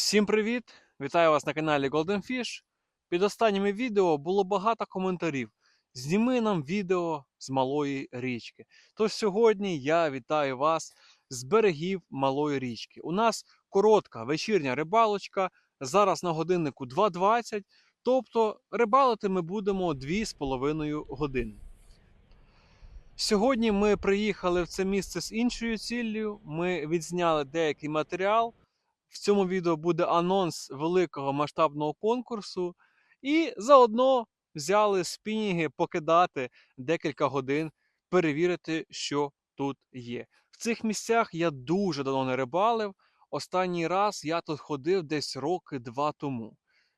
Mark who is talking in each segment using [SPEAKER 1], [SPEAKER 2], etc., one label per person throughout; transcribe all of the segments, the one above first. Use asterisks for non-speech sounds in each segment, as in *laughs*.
[SPEAKER 1] Всім привіт! Вітаю вас на каналі Golden Fish. Під останніми відео було багато коментарів. Зніми нам відео з малої річки. Тож сьогодні я вітаю вас з берегів малої річки. У нас коротка вечірня рибалочка. Зараз на годиннику 2.20. Тобто рибалити ми будемо 2,5 години. Сьогодні ми приїхали в це місце з іншою ціллю. Ми відзняли деякий матеріал. В цьому відео буде анонс великого масштабного конкурсу. І заодно взяли спінінги покидати декілька годин, перевірити, що тут є. В цих місцях я дуже давно не рибалив. Останній раз я тут ходив десь роки два тому.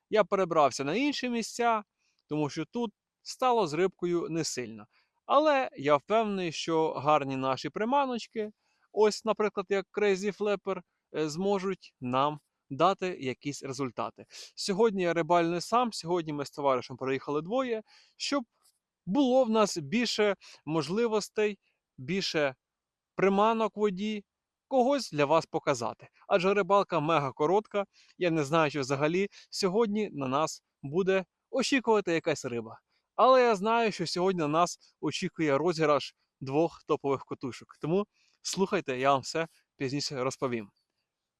[SPEAKER 1] Я перебрався на інші місця, тому що тут стало з рибкою не сильно. Але я впевнений, що гарні наші приманочки, ось, наприклад, як Crazy Flapper, зможуть нам дати якісь результати. Сьогодні я рибалю не сам, сьогодні ми з товаришем приїхали двоє, щоб було в нас більше можливостей, більше приманок воді, когось для вас показати. Адже рибалка мега коротка. Я не знаю, що взагалі сьогодні на нас буде очікувати якась риба. Але я знаю, що сьогодні на нас очікує розіграш двох топових котушок. Тому слухайте, я вам все пізніше розповім.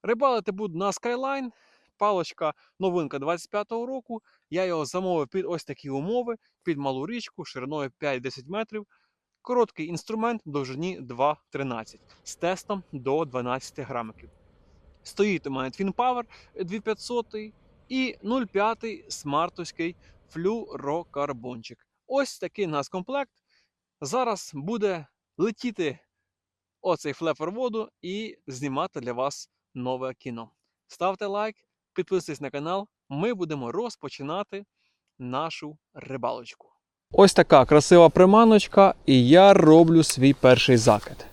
[SPEAKER 1] Рибалити буду на Skyline. Палочка новинка 25-го року. Я його замовив під ось такі умови, під малу річку, шириною 5-10 метрів. Короткий інструмент довжині 2,13 з тестом до 12 грамиків. Стоїть у мене Twin Power 2500 і 0,5 смартовський флюрокарбончик. Ось такий у нас комплект. Зараз буде летіти оцей флепер воду і знімати для вас нове кіно. Ставте лайк, підписуйтесь на канал. Ми будемо розпочинати нашу рибалочку. Ось така красива приманочка, і я роблю свій перший закид.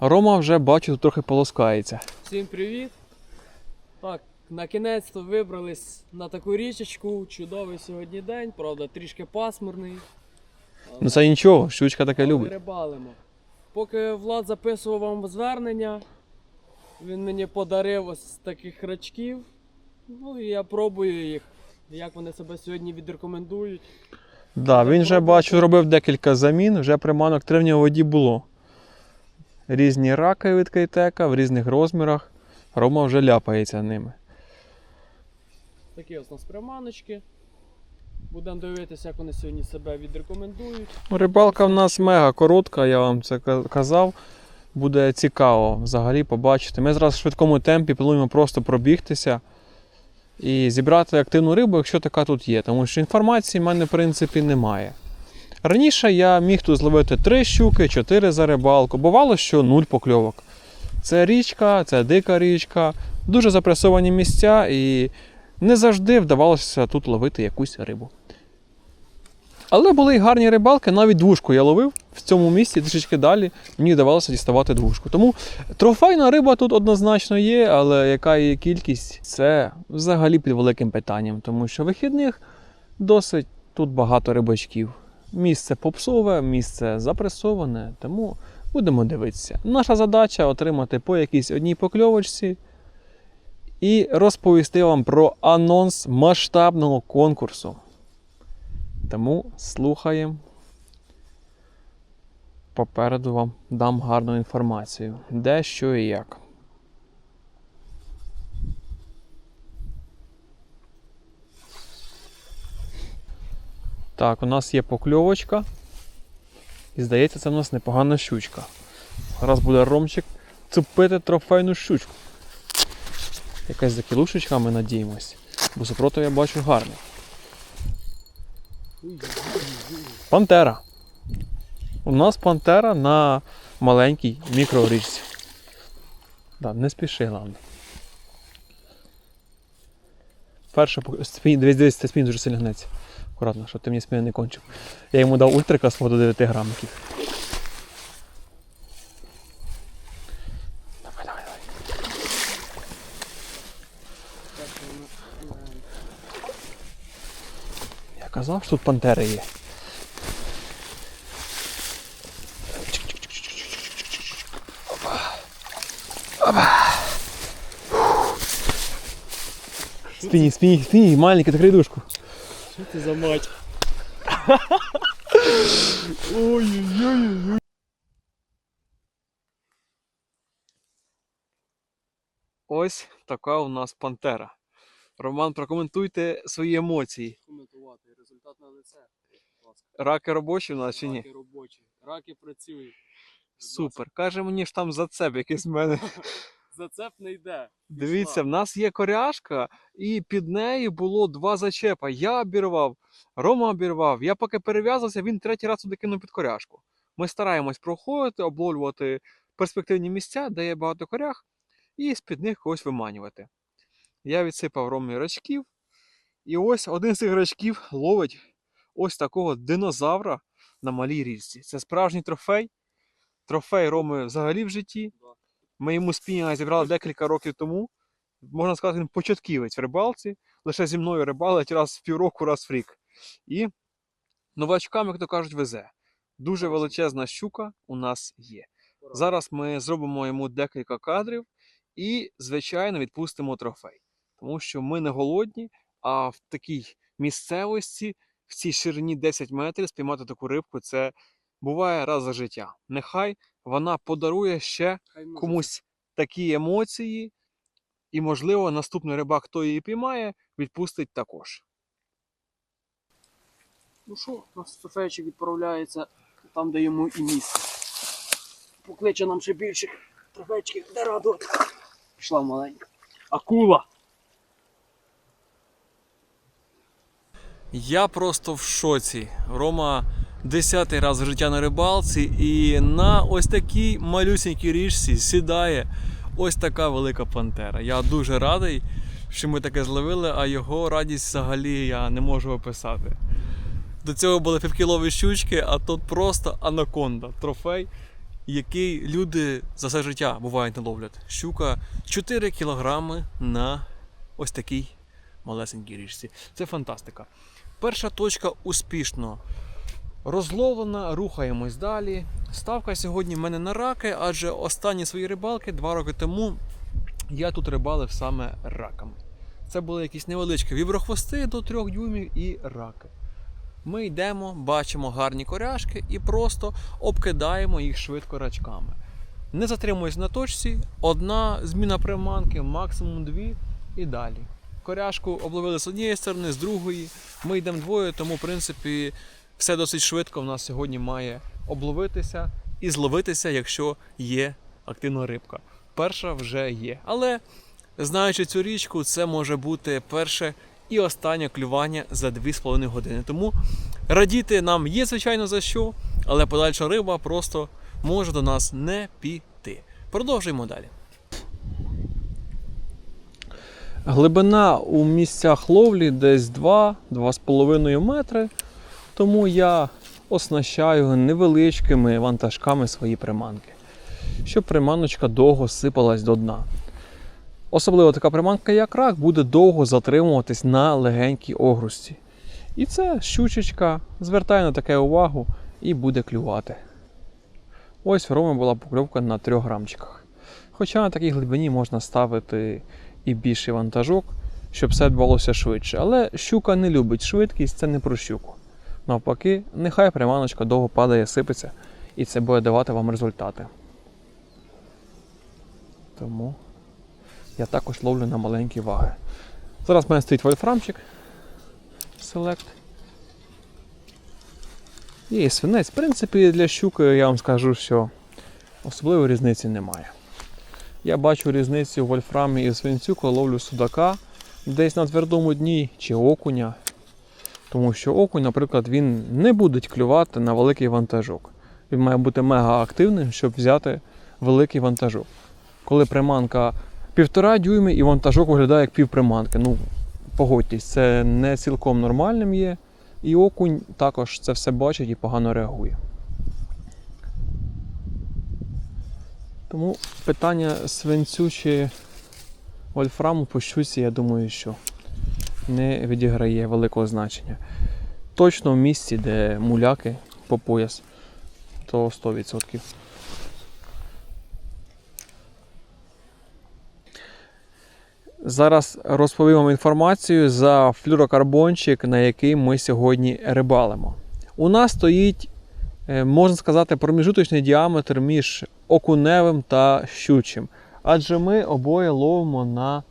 [SPEAKER 1] Рома вже бачу, тут трохи полоскається.
[SPEAKER 2] Всім привіт! Так, на кінець то вибрались на таку річечку. Чудовий сьогодні день, правда, трішки пасмурний.
[SPEAKER 1] Ну це нічого, щучка таке
[SPEAKER 2] Але
[SPEAKER 1] любить.
[SPEAKER 2] Рибалимо. Поки Влад записував вам звернення, він мені подарив ось таких рачків. Ну і я пробую їх. Як вони себе сьогодні відрекомендують.
[SPEAKER 1] Да, він вже бачу, робив декілька замін, вже приманок три в нього воді було. Різні раки від кейтека в різних розмірах. Рома вже ляпається ними.
[SPEAKER 2] Такі ось у нас приманочки. Будемо дивитися, як вони сьогодні себе відрекомендують.
[SPEAKER 1] Рибалка в нас мега коротка, я вам це казав. Буде цікаво взагалі побачити. Ми зараз в швидкому темпі плануємо просто пробігтися і зібрати активну рибу, якщо така тут є. Тому що інформації в мене, в принципі, немає. Раніше я міг тут зловити 3 щуки, 4 за рибалку. Бувало, що 0 покльовок. Це річка, це дика річка, дуже запресовані місця, і не завжди вдавалося тут ловити якусь рибу. Але були й гарні рибалки, навіть двушку я ловив в цьому місці, трішечки далі мені вдавалося діставати двушку. Тому трофейна риба тут однозначно є, але яка її кількість, це взагалі під великим питанням, тому що вихідних досить тут багато рибачків. Місце попсове, місце запресоване, тому будемо дивитися. Наша задача отримати по якійсь одній покльовочці і розповісти вам про анонс масштабного конкурсу. Тому слухаємо. Попереду вам дам гарну інформацію, де, що і як. Так, у нас є покльовочка. І здається, це в нас непогана щучка. Зараз буде ромчик цупити трофейну щучку. Якась за кілушечка, ми надіємось. Бо супротив я бачу гарний. Пантера. У нас пантера на маленькій мікрорічці. Да, не спіши, головне. Перша спін, дивись, дивись, це спін дуже сильно гнеться. Акуратно, щоб ти мені спину не кончив. Я йому дав ультракас до 9 грамиків. Казав, що тут пантери є. Спині, спині, спині, маленький, закрий дужку.
[SPEAKER 2] Що ти за мать?
[SPEAKER 1] Ой-ой-ой. Ось така у нас пантера. Роман, прокоментуйте свої емоції.
[SPEAKER 2] Коментувати. Результат на лице.
[SPEAKER 1] Раки робочі у нас чи ні?
[SPEAKER 2] Раки робочі. Раки працюють.
[SPEAKER 1] Супер. Каже мені ж там зацеп якийсь в мене. *laughs*
[SPEAKER 2] Зацеп не йде.
[SPEAKER 1] Дивіться, в нас є коряшка, і під нею було два зачепа. Я обірвав, Рома обірвав. Я поки перев'язався, він третій раз туди кинув під коряшку. Ми стараємось проходити, обловлювати перспективні місця, де є багато корях, і з-під них когось виманювати. Я відсипав Ромі рачків, і ось один з цих рачків ловить ось такого динозавра на малій річці. Це справжній трофей. Трофей Роми взагалі в житті. Ми йому спінінга зібрали декілька років тому. Можна сказати, він початківець в рибалці. Лише зі мною рибалить раз в півроку, раз в рік. І новачкам, як то кажуть, везе. Дуже величезна щука у нас є. Зараз ми зробимо йому декілька кадрів і, звичайно, відпустимо трофей. Тому що ми не голодні, а в такій місцевості, в цій ширині 10 метрів, спіймати таку рибку це буває раз за життя. Нехай вона подарує ще комусь такі емоції, і, можливо, наступний рибак, хто її піймає, відпустить також.
[SPEAKER 2] Ну що, у нас Софейчик відправляється там, де йому і місце. Покличе нам ще більше трофейчиків, де радувати. Пішла маленька. Акула!
[SPEAKER 1] Я просто в шоці. Рома десятий раз в життя на рибалці, і на ось такій малюсінькій річці сідає ось така велика пантера. Я дуже радий, що ми таке зловили, а його радість взагалі я не можу описати. До цього були півкілові щучки, а тут просто анаконда, трофей, який люди за все життя бувають не ловлять. Щука 4 кілограми на ось такій малесенькій річці. Це фантастика. Перша точка успішно розловлена, рухаємось далі. Ставка сьогодні в мене на раки, адже останні свої рибалки два роки тому я тут рибалив саме раками. Це були якісь невеличкі віброхвости до 3 дюймів і раки. Ми йдемо, бачимо гарні коряшки і просто обкидаємо їх швидко рачками. Не затримуємось на точці, одна зміна приманки, максимум дві і далі. Коряшку обловили з однієї сторони, з другої. Ми йдемо двоє, тому в принципі все досить швидко в нас сьогодні має обловитися і зловитися, якщо є активна рибка. Перша вже є. Але знаючи цю річку, це може бути перше і останнє клювання за 2,5 години. Тому радіти нам є, звичайно, за що, але подальша риба просто може до нас не піти. Продовжуємо далі. Глибина у місцях ловлі десь 2-2,5 метри. Тому я оснащаю невеличкими вантажками свої приманки, щоб приманочка довго сипалась до дна. Особливо така приманка, як рак, буде довго затримуватись на легенькій огрузці. І це щучечка, звертає на таке увагу і буде клювати. Ось в Роми була покльовка на 3 грамчиках. Хоча на такій глибині можна ставити і більший вантажок, щоб все відбулося швидше. Але щука не любить швидкість, це не про щуку. Навпаки, нехай приманочка довго падає, сипеться, і це буде давати вам результати. Тому я також ловлю на маленькі ваги. Зараз в мене стоїть вольфрамчик Select. І свинець. В принципі, для щуки я вам скажу, що особливої різниці немає. Я бачу різницю в вольфрамі і свинцю, коли ловлю судака десь на твердому дні чи окуня. Тому що окунь, наприклад, він не буде клювати на великий вантажок. Він має бути мега активним, щоб взяти великий вантажок. Коли приманка півтора дюйми і вантажок виглядає як півприманки. Ну, погодьтесь, це не цілком нормальним є. І окунь також це все бачить і погано реагує. Тому питання свинцю чи вольфраму по щуці, я думаю, що не відіграє великого значення. Точно в місці, де муляки по пояс, то 100%. Зараз розповім вам інформацію за флюрокарбончик, на який ми сьогодні рибалимо. У нас стоїть, можна сказати, проміжуточний діаметр між окуневим та щучим. Адже ми обоє ловимо на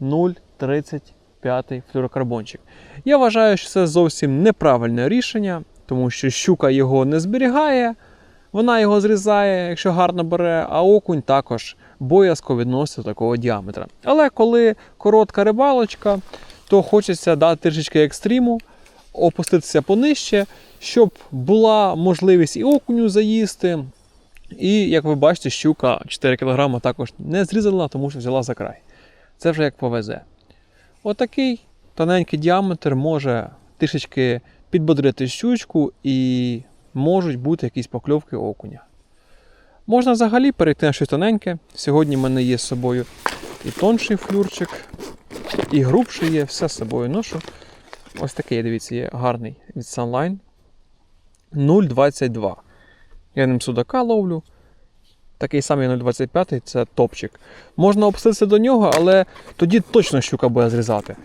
[SPEAKER 1] 0,35 флюрокарбончик. Я вважаю, що це зовсім неправильне рішення, тому що щука його не зберігає, вона його зрізає, якщо гарно бере, а окунь також боязко відноситься до такого діаметра. Але коли коротка рибалочка, то хочеться дати трішечки екстриму, опуститися понижче, щоб була можливість і окуню заїсти. І, як ви бачите, щука 4 кг також не зрізала, тому що взяла за край. Це вже як повезе. Отакий тоненький діаметр може трішечки підбодрити щучку і можуть бути якісь покльовки окуня. Можна взагалі перейти на щось тоненьке. Сьогодні в мене є з собою і тонший флюрчик, і грубший є, все з собою ношу. Ось такий, дивіться, є гарний від Sunline 0,22. Я ним судака ловлю. Такий самий 0,25 це топчик. Можна опуститися до нього, але тоді точно щука буде зрізати.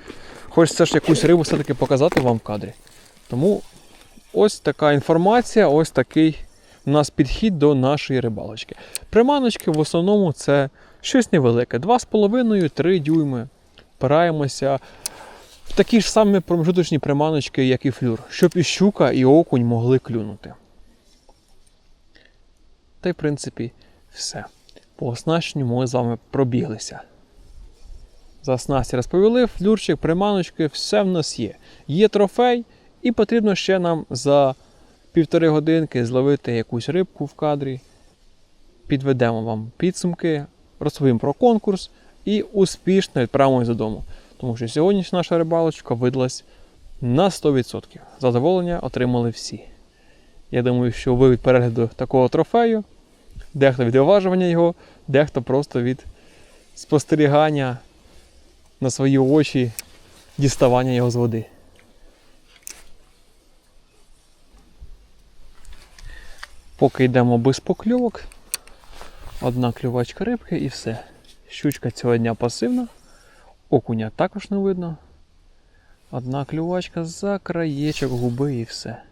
[SPEAKER 1] Хочеться ж якусь рибу все-таки показати вам в кадрі. Тому ось така інформація, ось такий у нас підхід до нашої рибалочки. Приманочки в основному це щось невелике. 2,5-3 дюйми. Пираємося в такі ж самі промежуточні приманочки, як і флюр, щоб і щука, і окунь могли клюнути. Та й в принципі все. По оснащенню ми з вами пробіглися. За снасті розповіли, флюрчик, приманочки, все в нас є. Є трофей, і потрібно ще нам за півтори годинки зловити якусь рибку в кадрі. Підведемо вам підсумки, розповім про конкурс і успішно відправимось додому. Тому що сьогоднішня наша рибалочка видалась на 100%. Задоволення отримали всі. Я думаю, що ви від перегляду такого трофею, дехто від виважування його, дехто просто від спостерігання на свої очі діставання його з води. Поки йдемо без покльовок, одна клювачка рибки і все. Щучка цього дня пасивна, окуня також не видно. Одна клювачка за краєчок губи і все.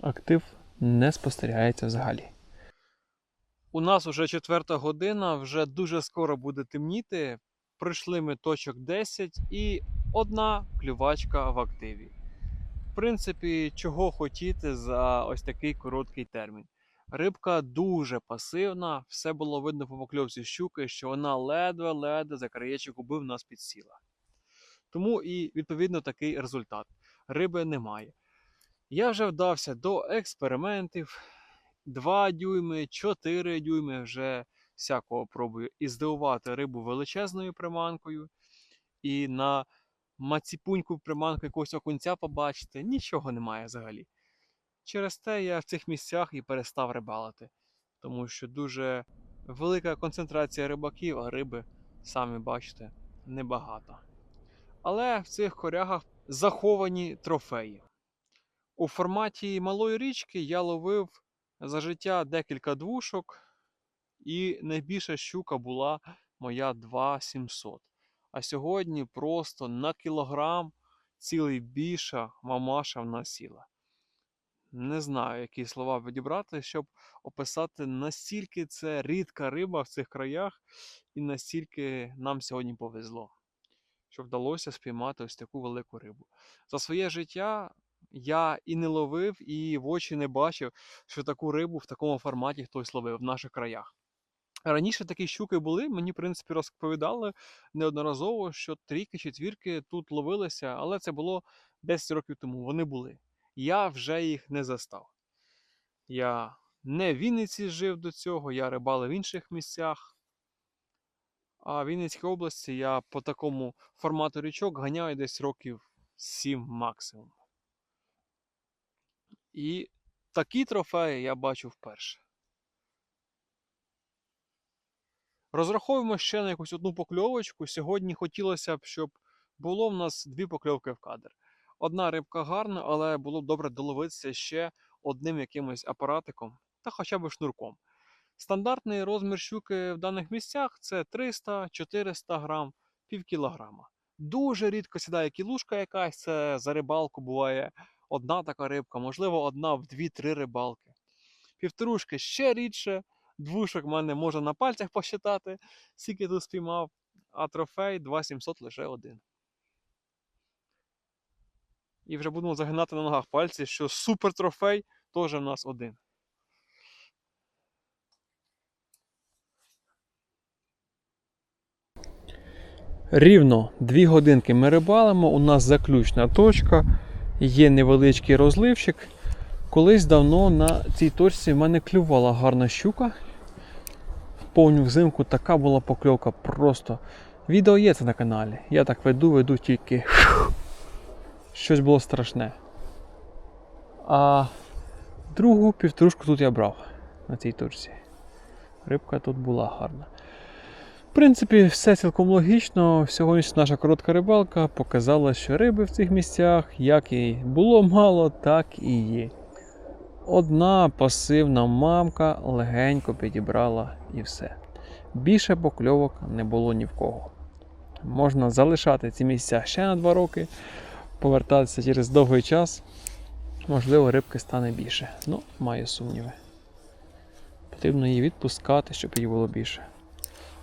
[SPEAKER 1] Актив не спостерігається взагалі. У нас вже четверта година, вже дуже скоро буде темніти. Пройшли ми точок 10 і одна клювачка в активі. В принципі, чого хотіти за ось такий короткий термін. Рибка дуже пасивна, все було видно по покльовці щуки, що вона ледве-ледве за краєчок губи в нас підсіла. Тому і відповідно такий результат. Риби немає. Я вже вдався до експериментів. 2 дюйми, 4 дюйми вже всякого пробую і здивувати рибу величезною приманкою. І на маціпуньку приманку якогось окунця побачити, нічого немає взагалі. Через те я в цих місцях і перестав рибалити, тому що дуже велика концентрація рибаків, а риби, самі бачите, небагато. Але в цих корягах заховані трофеї. У форматі малої річки я ловив за життя декілька двушок, і найбільша щука була моя 2700. А сьогодні просто на кілограм цілий більша мамаша в нас. Не знаю, які слова підібрати, щоб описати, настільки це рідка риба в цих краях, і настільки нам сьогодні повезло, що вдалося спіймати ось таку велику рибу. За своє життя я і не ловив, і в очі не бачив, що таку рибу в такому форматі хтось ловив в наших краях. Раніше такі щуки були, мені, в принципі, розповідали неодноразово, що трійки, четвірки тут ловилися, але це було 10 років тому. Вони були. Я вже їх не застав. Я не в Вінниці жив до цього, я рибалив в інших місцях. А в Вінницькій області я по такому формату річок ганяю десь років 7 максимум. І такі трофеї я бачу вперше. Розраховуємо ще на якусь одну покльовочку. Сьогодні хотілося б, щоб було в нас дві покльовки в кадр. Одна рибка гарна, але було б добре доловитися ще одним якимось апаратиком та хоча б шнурком. Стандартний розмір щуки в даних місцях це 300-400 грам, пів кілограма. Дуже рідко сідає кілушка якась, це за рибалку буває одна така рибка, можливо, одна в 2-3 рибалки. Півторушки ще рідше, двушок в мене можна на пальцях посчитати, скільки тут спіймав, а трофей 2700 лише один. І вже будемо загинати на ногах пальці, що супер трофей теж в нас один. Рівно 2 годинки ми рибалимо, у нас заключна точка, є невеличкий розливчик. Колись давно на цій точці в мене клювала гарна щука. В повню взимку така була покльовка просто. Відео є це на каналі. Я так веду, веду тільки. Щось було страшне. А другу півтрушку тут я брав на цій точці. Рибка тут була гарна. В принципі, все цілком логічно. Сьогоднішня наша коротка рибалка показала, що риби в цих місцях, як і було мало, так і є. Одна пасивна мамка легенько підібрала і все. Більше покльовок не було ні в кого. Можна залишати ці місця ще на 2 роки, повертатися через довгий час. Можливо, рибки стане більше. Ну, маю сумніви. Потрібно її відпускати, щоб її було більше.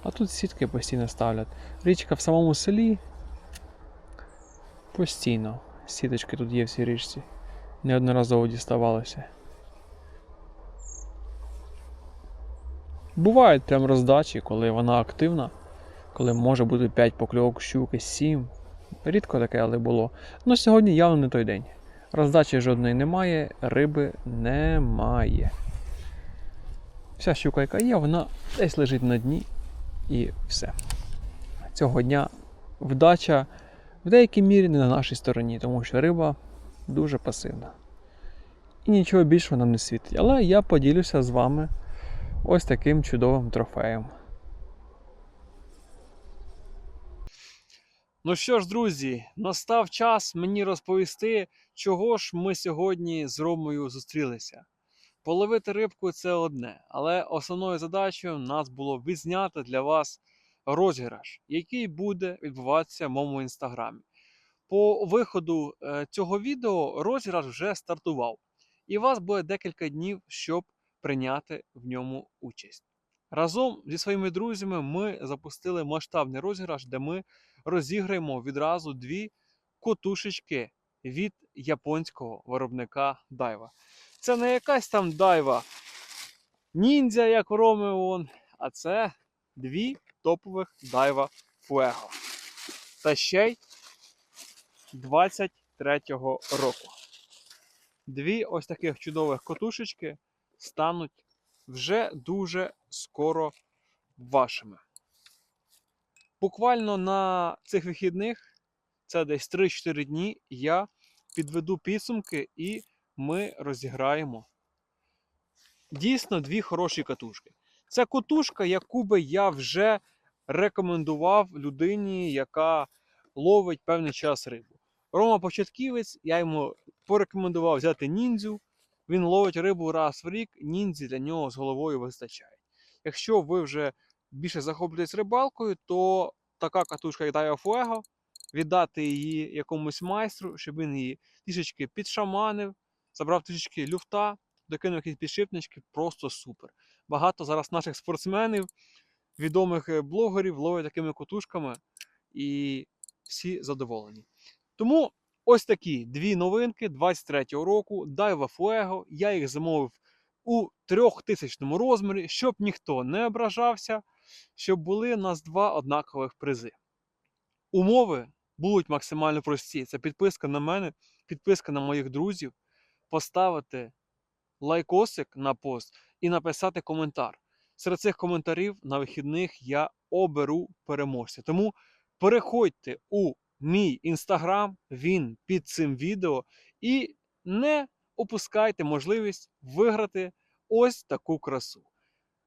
[SPEAKER 1] А тут сітки постійно ставлять. Річка в самому селі. Постійно. Сіточки тут є в цій річці. Неодноразово діставалося. Бувають прям роздачі, коли вона активна, коли може бути 5 покльовок щуки, 7. Рідко таке, але було. Ну сьогодні явно не той день. Роздачі жодної немає, риби немає. Вся щука, яка є, вона десь лежить на дні і все. Цього дня вдача в деякій мірі не на нашій стороні, тому що риба дуже пасивна. І нічого більшого нам не світить. Але я поділюся з вами ось таким чудовим трофеєм. Ну що ж, друзі, настав час мені розповісти, чого ж ми сьогодні з Ромою зустрілися. Половити рибку це одне, але основною задачею нас було відзняти для вас розіграш, який буде відбуватися в моєму інстаграмі. По виходу е, цього відео розіграш вже стартував, і у вас буде декілька днів, щоб прийняти в ньому участь. Разом зі своїми друзями ми запустили масштабний розіграш, де ми розіграємо відразу дві котушечки від японського виробника Дайва. Це не якась там дайва ніндзя, як вон, а це дві топових дайва Fuego. Та ще й 23-го року. Дві ось таких чудових котушечки стануть вже дуже скоро вашими. Буквально на цих вихідних, це десь 3-4 дні, я підведу підсумки і ми розіграємо дійсно дві хороші катушки. Це катушка, яку би я вже рекомендував людині, яка ловить певний час рибу. Рома Початківець, я йому порекомендував взяти ніндзю. Він ловить рибу раз в рік, ніндзі для нього з головою вистачає. Якщо ви вже більше захоплюєтесь рибалкою, то така катушка, як Daiwa Fuego, віддати її якомусь майстру, щоб він її трішечки підшаманив, забрав трішечки люфта, докинув якісь підшипнички, просто супер. Багато зараз наших спортсменів, відомих е, блогерів ловлять такими котушками і всі задоволені. Тому ось такі дві новинки 23-го року Daiwa Fuego. Я їх замовив у трьохтисячному розмірі, щоб ніхто не ображався, щоб були у нас два однакових призи. Умови будуть максимально прості. Це підписка на мене, підписка на моїх друзів, поставити лайкосик на пост і написати коментар. Серед цих коментарів на вихідних я оберу переможця. Тому переходьте у мій інстаграм, він під цим відео, і не опускайте можливість виграти ось таку красу.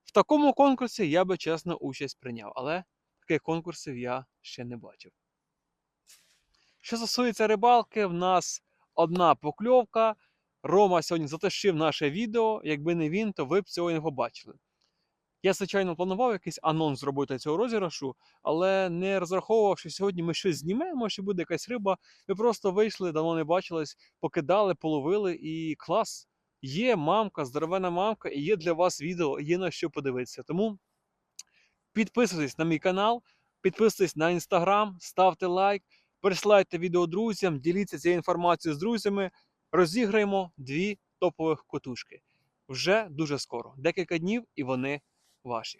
[SPEAKER 1] В такому конкурсі я би чесно участь прийняв, але таких конкурсів я ще не бачив. Що стосується рибалки, в нас одна покльовка. Рома сьогодні затащив наше відео. Якби не він, то ви б цього не побачили. Я, звичайно, планував якийсь анонс зробити цього розіграшу, але не розраховував, що сьогодні ми щось знімемо, що буде якась риба. Ми просто вийшли, давно не бачились, покидали, половили і клас. Є мамка, здоровена мамка, і є для вас відео, є на що подивитися. Тому підписуйтесь на мій канал, підписуйтесь на інстаграм, ставте лайк, пересилайте відео друзям, діліться цією інформацією з друзями. Розіграємо дві топових котушки. Вже дуже скоро. Декілька днів, і вони ваші.